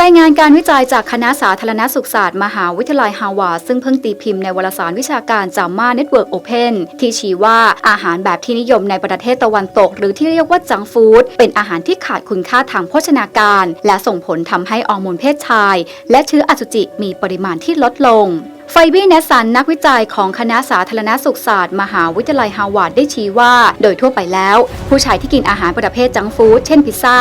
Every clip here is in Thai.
รายงานการวิจัยจากคณะสาธารณสุขศาสตร์ มหาวิทยาลัยฮาวาดซึ่งเพิ่งตีพิมพ์ในวารสารวิชาการจาม่าเน็ตเวิร์กโอเพนที่ชี้ว่าอาหารแบบที่นิยมในประเทศตะวันตก หรือที่เรียกว่าจังฟู้ดเป็นอาหารที่ขาดคุณค่าทางโภชนาการ และส่งผลทำให้อร์โมนเพศชาย และเชื้ออสุจิมีปริมาณที่ลดลง ไฟบี้เนสันนักวิจัยของคณะสาธารณสุขศาสตร์ มหาวิทยาลัยฮาวาดได้ชี้ว่า โดยทั่วไปแล้ว ผู้ชายที่กินอาหารประเภทจังฟู้ดเช่นพิซซ่า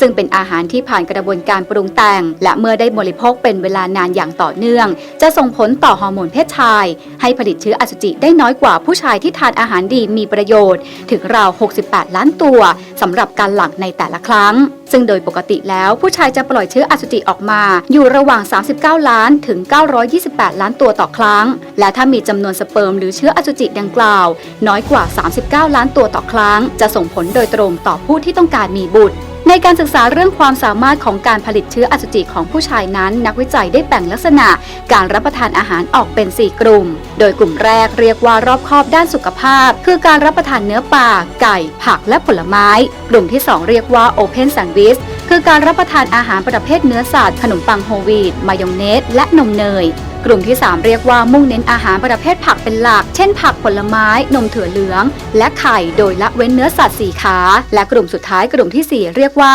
ซึ่งเป็นอาหารที่ผ่านกระบวนการปรุงแต่ง และเมื่อได้บริโภคเป็นเวลานานอย่างต่อเนื่อง จะส่งผลต่อฮอร์โมนเพศชาย ให้ผลิตเชื้ออสุจิได้น้อยกว่าผู้ชายที่ทานอาหารดีมีประโยชน์ ถึงราว 68 ล้านตัวสำหรับการหลั่งในแต่ละครั้งซึ่งโดยปกติแล้วผู้ชายจะปล่อยเชื้ออสุจิออกมา อยู่ระหว่าง 39 ล้านถึง 928 ล้านตัวต่อครั้ง และถ้ามีจำนวนสเปิร์มหรือเชื้ออสุจิดังกล่าว น้อยกว่า 39 ล้านตัวต่อครั้ง จะส่งผลโดยตรงต่อผู้ที่ต้องการมีบุตร ในการศึกษาเรื่องความสามารถของการผลิตเชื้ออสุจิของผู้ชายนั้น นักวิจัยได้แบ่งลักษณะการรับประทานอาหารออกเป็น 4 กลุ่ม โดยกลุ่มแรกเรียกว่ารอบคอบด้านสุขภาพ คือการรับประทานเนื้อปลาไก่ ผักและผลไม้ กลุ่มที่ 2 เรียกว่า Open Sandwich คือการรับประทานอาหารประเภทเนื้อสัตว์ขนมปังโฮลวีตมายองเนสและนมเนย กลุ่มที่ 3 เรียกว่ามุ่งเน้นอาหารประเภทผักเป็นหลัก เช่นผักผลไม้ นมถั่วเหลือง และไข่โดยละเว้นเนื้อสัตว์สีขา และกลุ่มสุดท้ายกลุ่มทีสี่ 4 เรียกว่า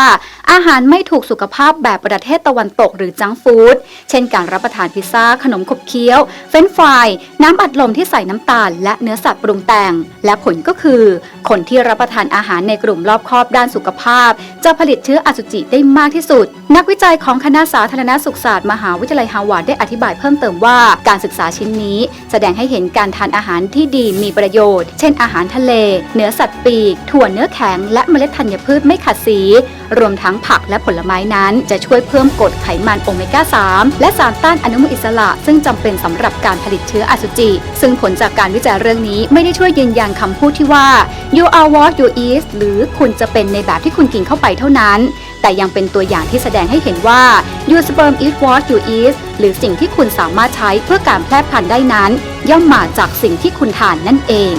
อาหารไม่ถูกสุขภาพแบบประเทศตะวันตกหรือจังฟู้ดเช่นการรับประทานพิซซ่า ขนมขบเคี้ยว เฟรนฟรายน้ำอัดลมที่ใส่น้ำตาล และเนื้อสัตว์ปรุงแต่ง และผลก็คือ คนที่รับประทานอาหารในกลุ่มรอบคอบด้านสุขภาพ จะผลิตเชื้ออสุจิได้มากที่สุด นักวิจัยของคณะสาธารณสุขศาสตร์มหาวิทยาลัยฮาวาดได้อธิบายเพิ่มเติมว่าการศึกษาชิ้นนี้ แสดงให้เห็นการทานอาหารที่ดีมีประโยชน์ เช่นอาหารทะเล เนื้อสัตว์ปีก ถั่วเนื้อแข็ง และเมล็ดธัญพืชไม่ขัดสี รวมทั้งผักและผลไม้นั้น จะช่วยเพิ่มกรดไขมันโอเมก้า 3 และสารต้านอนุมูลอิสระ ซึ่งจำเป็นสำหรับการผลิตเชื้ออสุจิ ซึ่งผลจากการวิจัยเรื่องนี้ไม่ได้ช่วยยืนยันคำพูดที่ว่า you are what you eat หรือคุณจะเป็นในแบบที่คุณกินเข้าไปเท่านั้น แต่ยังเป็นตัวอย่างที่แสดงให้เห็นว่า your sperm is what you eat หรือสิ่งที่คุณสามารถใช้เพื่อการแพร่พันธุ์ได้นั้น ย่อมมาจากสิ่งที่คุณทานนั่นเอง